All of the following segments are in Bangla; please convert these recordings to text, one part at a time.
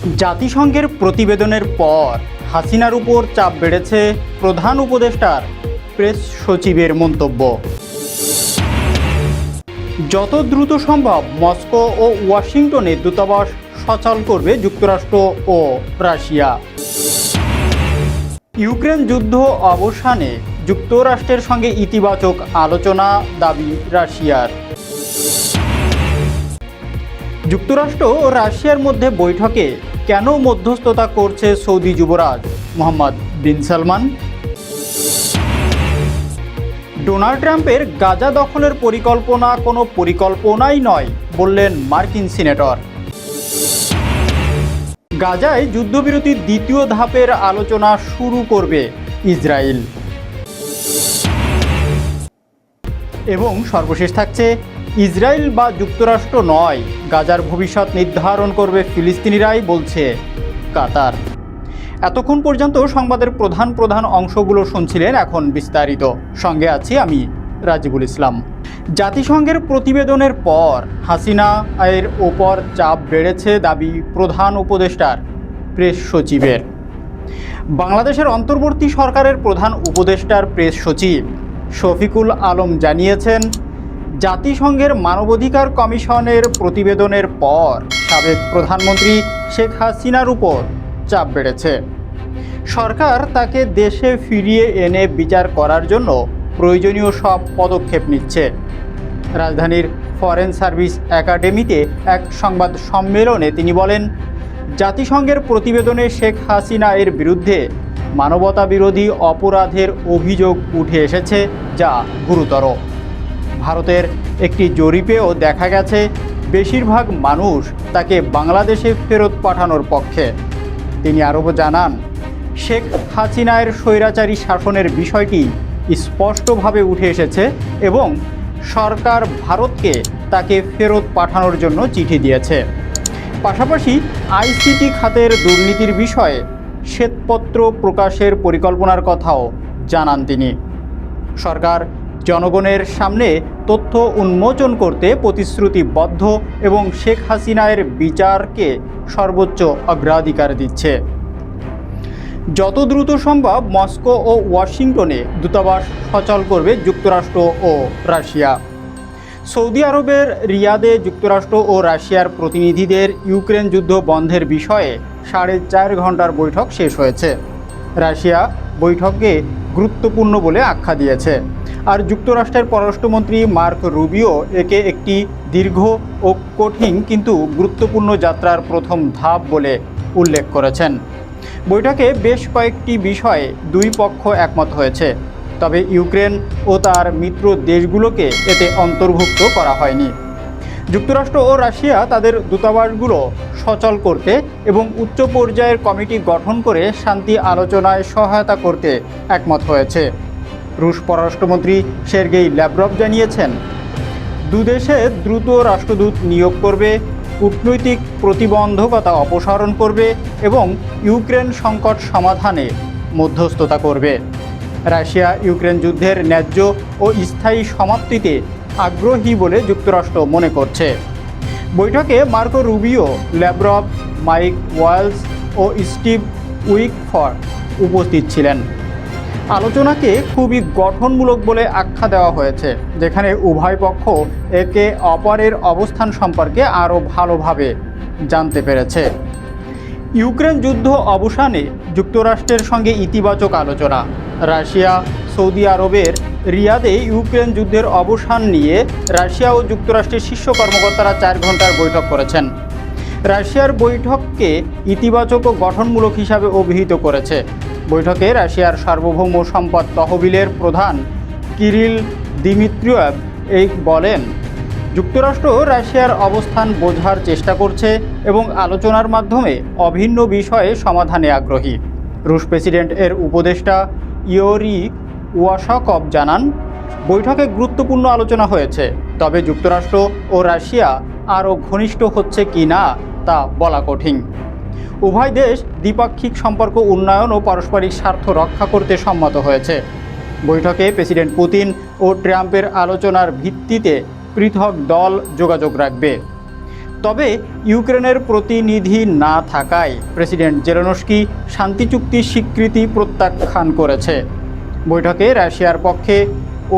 জাতিসংঘের প্রতিবেদনের পর হাসিনার উপর চাপ বেড়েছে প্রধান উপদেষ্টার প্রেস সচিবের মন্তব্য। যত দ্রুত সম্ভব মস্কো ও ওয়াশিংটনে দূতাবাস সচল করবে যুক্তরাষ্ট্র ও রাশিয়া। ইউক্রেন যুদ্ধ অবসানে যুক্তরাষ্ট্রের সঙ্গে ইতিবাচক আলোচনা দাবি রাশিয়ার। যুক্তরাষ্ট্র ও রাশিয়ার মধ্যে বৈঠকে কেন মধ্যস্থতা করছে সৌদি যুবরাজ? মোহাম্মদ বিন সালমান। ডোনাল্ড ট্রাম্পের গাজা দখলের পরিকল্পনা কোনো পরিকল্পনাই নয়, বললেন মার্কিন সিনেটর। গাজায় যুদ্ধবিরতির দ্বিতীয় ধাপের আলোচনা শুরু করবে ইসরায়েল। এবং সর্বশেষ থাকছে ইসরায়েল বা যুক্তরাষ্ট্র নয়, গাজার ভবিষ্যৎ নির্ধারণ করবে ফিলিস্তিনিরাই, বলছে কাতার। এতক্ষণ পর্যন্ত সংবাদের প্রধান প্রধান অংশগুলো শুনছিলেন এখন বিস্তারিত। সঙ্গে আছি আমি রাজিবুল ইসলাম। জাতিসংঘের প্রতিবেদনের পর হাসিনা এর ওপর চাপ বেড়েছে দাবি প্রধান উপদেষ্টার প্রেস সচিবের। বাংলাদেশের অন্তর্বর্তী সরকারের প্রধান উপদেষ্টার প্রেস সচিব শফিকুল আলম জানিয়েছেন জাতিসংঘের মানবাধিকার কমিশনের প্রতিবেদনের পর সাবেক প্রধানমন্ত্রী শেখ হাসিনার উপর চাপ বেড়েছে। সরকার তাকে দেশে ফিরিয়ে এনে বিচার করার জন্য প্রয়োজনীয় সব পদক্ষেপ নিচ্ছে। রাজধানীর ফরেন সার্ভিস একাডেমিতে এক সংবাদ সম্মেলনে তিনি বলেন, জাতিসংঘের প্রতিবেদনে শেখ হাসিনা এর বিরুদ্ধে মানবতা বিরোধী অপরাধের অভিযোগ উঠে এসেছে যা গুরুতর। ভারতের একটি জরিপেও দেখা গেছে, বেশিরভাগ মানুষ তাকে বাংলাদেশে ফেরত পাঠানোর পক্ষে। তিনি আরও জানান, শেখ হাসিনায়ের স্বৈরাচারী শাসনের বিষয়টি স্পষ্টভাবে উঠে এসেছে এবং সরকার ভারতকে তাকে ফেরত পাঠানোর জন্য চিঠি দিয়েছে। পাশাপাশি আইসিটি খাতের দুর্নীতির বিষয়ে শ্বেতপত্র প্রকাশের পরিকল্পনার কথাও জানান তিনি। সরকার জনগণের সামনে তথ্য উন্মোচন করতে প্রতিশ্রুতিবদ্ধ এবং শেখ হাসিনায়ের বিচারকে সর্বোচ্চ অগ্রাধিকার দিচ্ছে। যত দ্রুত সম্ভব মস্কো ও ওয়াশিংটনে দূতাবাস সচল করবে যুক্তরাষ্ট্র ও রাশিয়া। সৌদি আরবের রিয়াদে যুক্তরাষ্ট্র ও রাশিয়ার প্রতিনিধিদের ইউক্রেন যুদ্ধ বন্ধের বিষয়ে সাড়ে চার ঘণ্টার বৈঠক শেষ হয়েছে। রাশিয়া বৈঠককে গুরুত্বপূর্ণ বলে আখ্যা দিয়েছে। আর যুক্তরাষ্ট্রের পররাষ্ট্রমন্ত্রী মার্ক রুবিও একে একটি দীর্ঘ ও কঠিন কিন্তু গুরুত্বপূর্ণ যাত্রার প্রথম ধাপ বলে উল্লেখ করেছেন। বৈঠকে বেশ কয়েকটি বিষয়ে দুই পক্ষ একমত হয়েছে। তবে ইউক্রেন ও তার মিত্র দেশগুলোকে এতে অন্তর্ভুক্ত করা হয়নি। যুক্তরাষ্ট্র ও রাশিয়া তাদের দূতাবাসগুলো সচল করতে এবং উচ্চ পর্যায়ের কমিটি গঠন করে শান্তি আলোচনায় সহায়তা করতে একমত হয়েছে। রুশ পররাষ্ট্রমন্ত্রী সের্গেই ল্যাব্রভ জানিয়েছেন, দুদেশে দ্রুত রাষ্ট্রদূত নিয়োগ করবে, কূটনৈতিক প্রতিবন্ধকতা অপসারণ করবে এবং ইউক্রেন সংকট সমাধানে মধ্যস্থতা করবে। রাশিয়া ইউক্রেন যুদ্ধের ন্যায্য ও স্থায়ী সমাপ্তিতে আগ্রহী বলে যুক্তরাষ্ট্র মনে করছে। বৈঠকে মার্কো রুবিও ল্যাব্রভ মাইক ওয়ালস ও স্টিভ উইকফর উপস্থিত ছিলেন। আলোচনাকে খুবই গঠনমূলক বলে আখ্যা দেওয়া হয়েছে, যেখানে উভয় পক্ষ একে অপরের অবস্থান সম্পর্কে আরও ভালোভাবে জানতে পেরেছে। ইউক্রেন যুদ্ধ অবসানে যুক্তরাষ্ট্রের সঙ্গে ইতিবাচক আলোচনা, রাশিয়া, সৌদি আরবের রিয়াদে ইউক্রেন যুদ্ধের অবসান নিয়ে রাশিয়া ও যুক্তরাষ্ট্রের শীর্ষ কর্মকর্তারা চার ঘণ্টার বৈঠক করেছেন। রাশিয়ার বৈঠককে ইতিবাচক ও গঠনমূলক হিসাবে অভিহিত করেছে। বৈঠকে রাশিয়ার সার্বভৌম সম্পদ তহবিলের প্রধান কিরিল দিমিত্রিয়েভ এই বলেন, যুক্তরাষ্ট্র রাশিয়ার অবস্থান বোঝার চেষ্টা করছে এবং আলোচনার মাধ্যমে অভিন্ন বিষয়ে সমাধানে আগ্রহী। রুশ প্রেসিডেন্ট এর উপদেষ্টা ইয়োরি ওয়াশাকভ জানান, বৈঠকে গুরুত্বপূর্ণ আলোচনা হয়েছে, তবে যুক্তরাষ্ট্র ও রাশিয়া আরও ঘনিষ্ঠ হচ্ছে কি না তা বলা কঠিন। উভয় দেশ দ্বিপাক্ষিক সম্পর্ক, উন্নয়ন ও পারস্পরিক স্বার্থ রক্ষা করতে সম্মত হয়েছে। বৈঠকে প্রেসিডেন্ট পুতিন ও ট্রাম্পের আলোচনার ভিত্তিতে পৃথক দল যোগাযোগ রাখবে। তবে ইউক্রেনের প্রতিনিধি না থাকায় প্রেসিডেন্ট জেলেনস্কি শান্তি চুক্তি স্বীকৃতি প্রত্যাখ্যান করেছে। বৈঠকে রাশিয়ার পক্ষে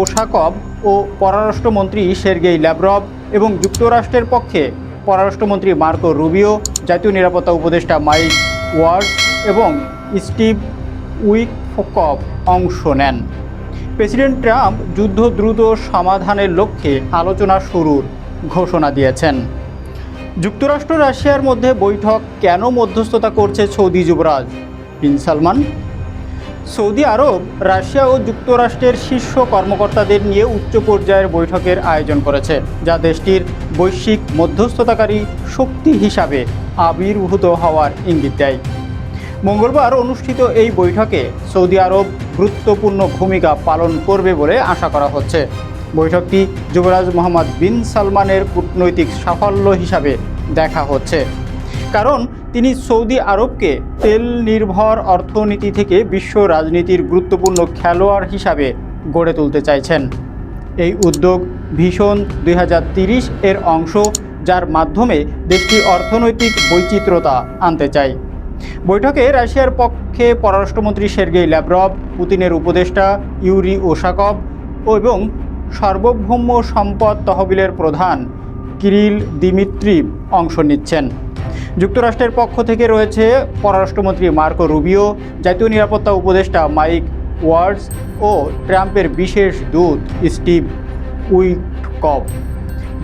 ওশাকভ ও পররাষ্ট্রমন্ত্রী সের্গেই ল্যাব্রভ এবং যুক্তরাষ্ট্রের পক্ষে পররাষ্ট্রমন্ত্রী মার্কো রুবিও, জাতীয় নিরাপত্তা উপদেষ্টা মাইক ওয়ার্ড এবং স্টিভ উইকফকভ অংশ নেন। প্রেসিডেন্ট ট্রাম্প যুদ্ধ দ্রুত সমাধানের লক্ষ্যে আলোচনা শুরুর ঘোষণা দিয়েছেন। যুক্তরাষ্ট্র রাশিয়ার মধ্যে বৈঠক কেন মধ্যস্থতা করছে সৌদি যুবরাজ? বিন সালমান সৌদি আরব, রাশিয়া ও যুক্তরাষ্ট্রের শীর্ষ কর্মকর্তাদের নিয়ে উচ্চ পর্যায়ের বৈঠকের আয়োজন করেছে, যা দেশটির বৈশ্বিক মধ্যস্থতাকারী শক্তি হিসাবে আবির্ভূত হওয়ার ইঙ্গিত দেয়। মঙ্গলবার অনুষ্ঠিত এই বৈঠকে সৌদি আরব গুরুত্বপূর্ণ ভূমিকা পালন করবে বলে আশা করা হচ্ছে। বৈঠকটি যুবরাজ মোহাম্মদ বিন সালমানের কূটনৈতিক সাফল্য হিসাবে দেখা হচ্ছে। কারণ তিনি সৌদি আরবকে তেল নির্ভর অর্থনীতি থেকে বিশ্ব রাজনীতির গুরুত্বপূর্ণ খেলোয়াড় হিসাবে গড়ে তুলতে চাইছেন। এই উদ্যোগ ভীষণ দুই এর অংশ, যার মাধ্যমে দেশটি অর্থনৈতিক বৈচিত্র্যতা আনতে চায়। বৈঠকে রাশিয়ার পক্ষে পররাষ্ট্রমন্ত্রী সের্গেই ল্যাব্রভ পুতিনের উপদেষ্টা ইউরি ওশাকভ এবং সার্বভৌম সম্পদ তহবিলের প্রধান কিরিল দিমিত্রি অংশ নিচ্ছেন। যুক্তরাষ্ট্রের পক্ষ থেকে রয়েছে পররাষ্ট্রমন্ত্রী মার্কো রুবিও, জাতীয় নিরাপত্তা উপদেষ্টা মাইক ওয়ার্ডস ও ট্রাম্পের বিশেষ দূত স্টিভ উইটকভ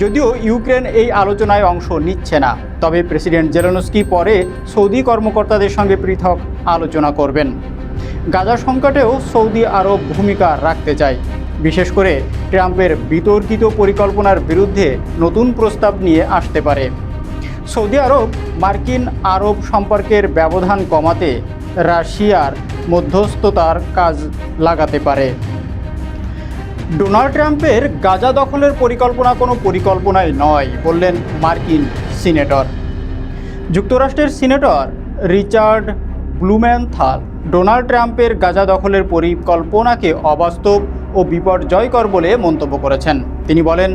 যদিও ইউক্রেন এই আলোচনায় অংশ নিচ্ছে না, তবে প্রেসিডেন্ট জেলেনস্কি পরে সৌদি কর্মকর্তাদের সঙ্গে পৃথক আলোচনা করবেন। গাজা সংকটেও সৌদি আরব ভূমিকা রাখতে চায়। বিশেষ করে ট্রাম্পের বিতর্কিত পরিকল্পনার বিরুদ্ধে নতুন প্রস্তাব নিয়ে আসতে পারে। সৌদি আরব মার্কিন আরব সম্পর্কের ব্যবধান কমাতে রাশিয়ার মধ্যস্থতার কাজ লাগাতে পারে। ডোনাল্ড ট্রাম্পের গাজা দখলের পরিকল্পনা কোনো পরিকল্পনাই নয়, বললেন মার্কিন সিনেটর। যুক্তরাষ্ট্রের সিনেটর রিচার্ড ব্লুমেনথাল ডোনাল্ড ট্রাম্পের গাজা দখলের পরিকল্পনাকে অবাস্তব ও বিপর্যয়কর বলে মন্তব্য করেছেন। তিনি বলেন,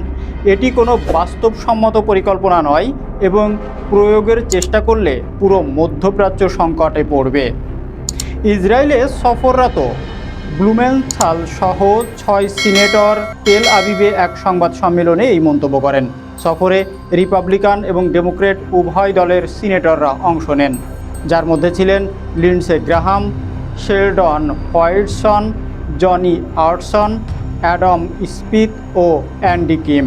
এটি কোনো বাস্তবসম্মত পরিকল্পনা নয় এবং প্রয়োগের চেষ্টা করলে পুরো মধ্যপ্রাচ্য সংকটে পড়বে। ইসরায়েলে সফররত ব্লুমেনথাল সহ ছয় সিনেটর তেল আবিবে এক সংবাদ সম্মেলনে এই মন্তব্য করেন। সফরে রিপাবলিকান এবং ডেমোক্রেট উভয় দলের সিনেটররা অংশ নেন। যার মধ্যে ছিলেন Lindsey Graham Sheldon Whitson, Johnny Artson, Adam Speith ও অ্যান্ডি কিম।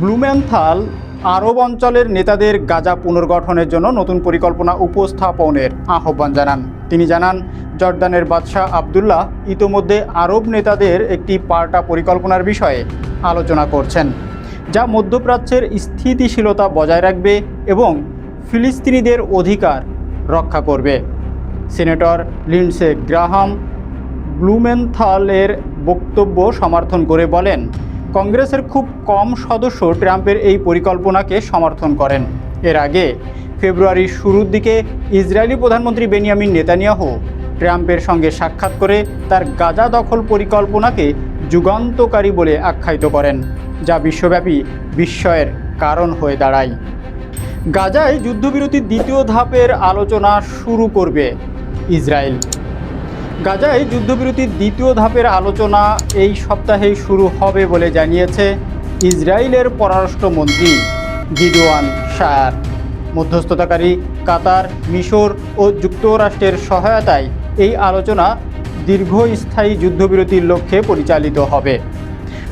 ব্লুমেনথাল আরব অঞ্চলের নেতাদের গাজা পুনর্গঠনের জন্য নতুন পরিকল্পনা উপস্থাপনের আহ্বান জানান। তিনি জানান, জর্দানের বাদশাহ আবদুল্লাহ ইতোমধ্যে আরব নেতাদের একটি পাল্টা পরিকল্পনার বিষয়ে আলোচনা করছেন, যা মধ্যপ্রাচ্যের স্থিতিশীলতা বজায় রাখবে এবং ফিলিস্তিনিদের অধিকার রক্ষা করবে। সিনেটর লিন্ডসে গ্রাহাম ব্লুমেনথালের বক্তব্য সমর্থন করে বলেন কংগ্রেসের খুব কম সদস্য ট্রাম্পের এই পরিকল্পনাকে সমর্থন করেন। এর আগে ফেব্রুয়ারির শুরুর দিকে ইসরায়েলি প্রধানমন্ত্রী বেনিয়ামিন নেতানিয়াহু ট্রাম্পের সঙ্গে সাক্ষাৎ করে তার গাজা দখল পরিকল্পনাকে যুগান্তকারী বলে আখ্যায়িত করেন, যা বিশ্বব্যাপী বিস্ময়ের কারণ হয়ে দাঁড়ায়। গাজায় যুদ্ধবিরতির দ্বিতীয় ধাপের আলোচনা শুরু করবে ইসরায়েল। গাজায় যুদ্ধবিরতির দ্বিতীয় ধাপের আলোচনা এই সপ্তাহেই শুরু হবে বলে জানিয়েছে ইসরায়েলের পররাষ্ট্রমন্ত্রী গিডওয়ান শায়ার মধ্যস্থতাকারী কাতার, মিশর ও যুক্তরাষ্ট্রের সহায়তায় এই আলোচনা দীর্ঘস্থায়ী যুদ্ধবিরতির লক্ষ্যে পরিচালিত হবে।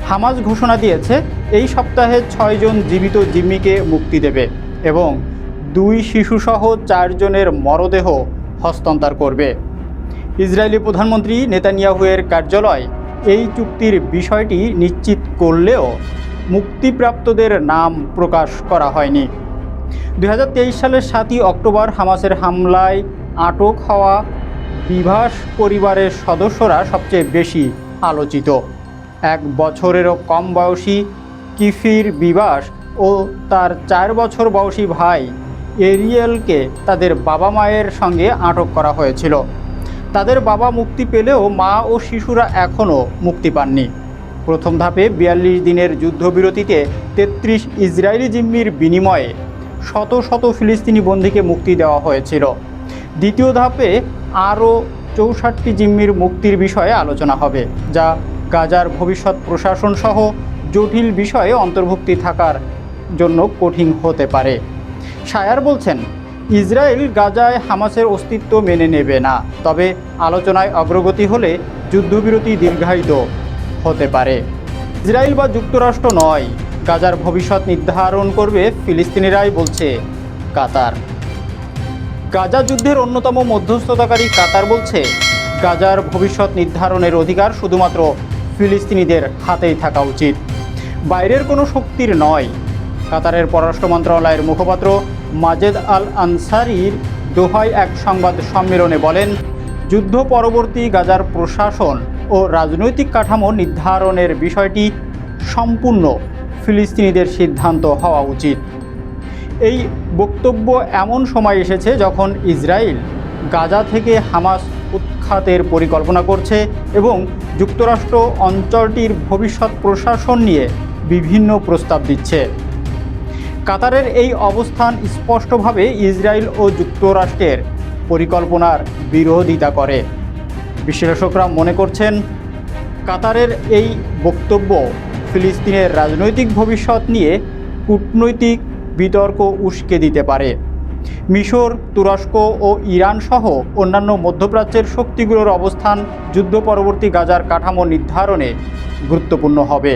হামাজ ঘোষণা দিয়েছে এই সপ্তাহে ছয়জন জীবিত জিম্মিকে মুক্তি দেবে এবং দুই শিশুসহ চারজনের মরদেহ হস্তান্তর করবে। ইসরায়েলি প্রধানমন্ত্রী নেতানিয়াহুয়ের কার্যালয় এই চুক্তির বিষয়টি নিশ্চিত করলেও মুক্তিপ্রাপ্তদের নাম প্রকাশ করা হয়নি। দু হাজার তেইশ সালের সাতই অক্টোবর হামাসের হামলায় আটক হওয়া বিভাস পরিবারের সদস্যরা সবচেয়ে বেশি আলোচিত। এক বছরেরও কম বয়সী কিফির বিবাস ও তার চার বছর বয়সী ভাই এরিয়েলকে তাদের বাবা মায়ের সঙ্গে আটক করা হয়েছিল। তাদের বাবা মুক্তি পেলেও মা ও শিশুরা এখনও মুক্তি পাননি। প্রথম ধাপে বিয়াল্লিশ দিনের যুদ্ধবিরতিতে তেত্রিশ ইসরায়েলি জিম্মির বিনিময়ে শত শত ফিলিস্তিনি বন্দীকে মুক্তি দেওয়া হয়েছিল। দ্বিতীয় ধাপে আরও চৌষট্টি জিম্মির মুক্তির বিষয়ে আলোচনা হবে, যা গাজার ভবিষ্যৎ প্রশাসন সহ জটিল বিষয়ে অন্তর্ভুক্তি থাকার জন্য কঠিন হতে পারে। শায়ার বলছেন ইসরায়েল গাজায় হামাসের অস্তিত্ব মেনে নেবে না, তবে আলোচনায় অগ্রগতি হলে যুদ্ধবিরতি দীর্ঘায়িত হতে পারে। ইসরায়েল বা যুক্তরাষ্ট্র নয়, গাজার ভবিষ্যৎ নির্ধারণ করবে ফিলিস্তিনিরাই বলছে কাতার। গাজা যুদ্ধের অন্যতম মধ্যস্থতাকারী কাতার বলছে, গাজার ভবিষ্যৎ নির্ধারণের অধিকার শুধুমাত্র ফিলিস্তিনিদের হাতেই থাকা উচিত। বাইরের কোনো শক্তির নয়। কাতারের পররাষ্ট্র মন্ত্রণালয়ের মুখপাত্র মাজেদ আল আনসারির দোহায় এক সংবাদ সম্মেলনে বলেন, যুদ্ধ পরবর্তী গাজার প্রশাসন ও রাজনৈতিক কাঠামো নির্ধারণের বিষয়টি সম্পূর্ণ ফিলিস্তিনিদের সিদ্ধান্ত হওয়া উচিত। এই বক্তব্য এমন সময় এসেছে যখন ইসরায়েল গাজা থেকে হামাস উৎখাতের পরিকল্পনা করছে এবং যুক্তরাষ্ট্র অঞ্চলটির ভবিষ্যৎ প্রশাসন নিয়ে বিভিন্ন প্রস্তাব দিচ্ছে। কাতারের এই অবস্থান স্পষ্টভাবে ইসরায়েল ও যুক্তরাষ্ট্রের পরিকল্পনার বিরোধিতা করে। বিশ্লেষকরা মনে করছেন, কাতারের এই বক্তব্য ফিলিস্তিনের রাজনৈতিক ভবিষ্যৎ নিয়ে কূটনৈতিক বিতর্ক উস্কে দিতে পারে। মিশর, তুরস্ক ও ইরান সহ অন্যান্য মধ্যপ্রাচ্যের শক্তিগুলোর অবস্থান যুদ্ধ পরবর্তী গাজার কাঠামো নির্ধারণে গুরুত্বপূর্ণ হবে।